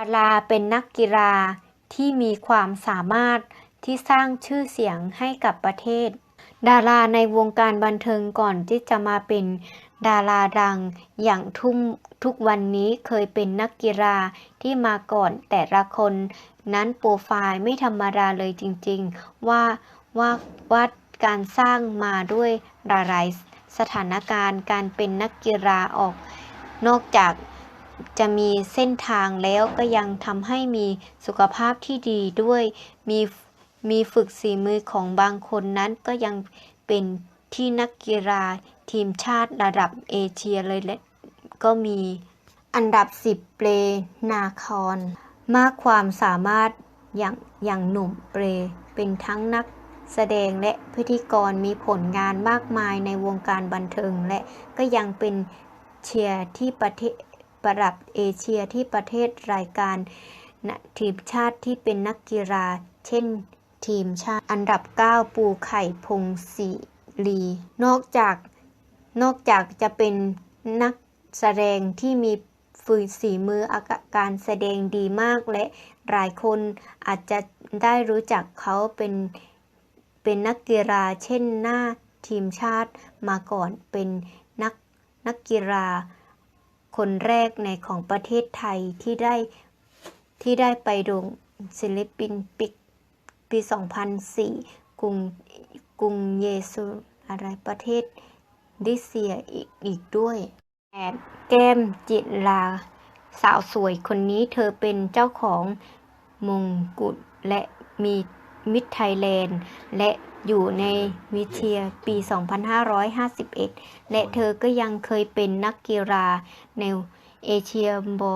ดาราเป็นนักกีฬาที่มีความสามารถที่สร้างชื่อเสียงให้กับประเทศ ดาราในวงการบันเทิงก่อนที่จะมาเป็นดาราดังอย่างทุ่มทุกวันนี้เคยเป็นนักกีฬาที่มาก่อนแต่ละคนนั้นโปรไฟล์ไม่ธรรมดาเลยจริงๆ ว่าว่าว่าการสร้างมาด้วยหลายๆสถานการณ์การเป็นนักกีฬาออก นอกจาก จะมีเส้นทางแล้วก็ยังทำให้มีสุขภาพที่ดีด้วย มีมีฝึกสีมือของบางคนนั้นก็ยังเป็นที่นักกีฬาทีมชาติระดับเอเชียเลยและก็มีอันดับ 10 เปรนาคอนมากความสามารถอย่างอย่างหนุ่มเปร เป็นทั้งนักแสดงและพิธีกรมีผลงานมากมายในวงการบันเทิงและก็ยังเป็นเชียร์ที่ประเทศ ปรับเอเชียที่ประเทศรายการทีมชาติที่เป็นนักกีฬา เช่นทีมชาติ อันดับ 9 ปูไข่พงศิลี นอกจากนอกจากจะเป็นนักแสดงที่มีฝืนสีมืออาการแสดงดีมากและหลายคนอาจจะได้รู้จักเขาเป็นเป็นนักกีฬาเช่นหน้าทีมชาติมาก่อนเป็นนักนักกีฬา คนแรกในของประเทศไทยที่ได้ที่ได้ไปลงศิลปินปิกปี 2004 กรุงกรุงเยซูอะไรประเทศดิเซียอีกอีกด้วยแอดแก้มจิตลา สาวสวยคนนี้เธอเป็นเจ้าของมงกุฎและมีมิตรไทยแลนด์ และอยู่ในวิเทียปี 2551 และเธอก็ยังเคยเป็นนักกีฬาในเอเชียบอ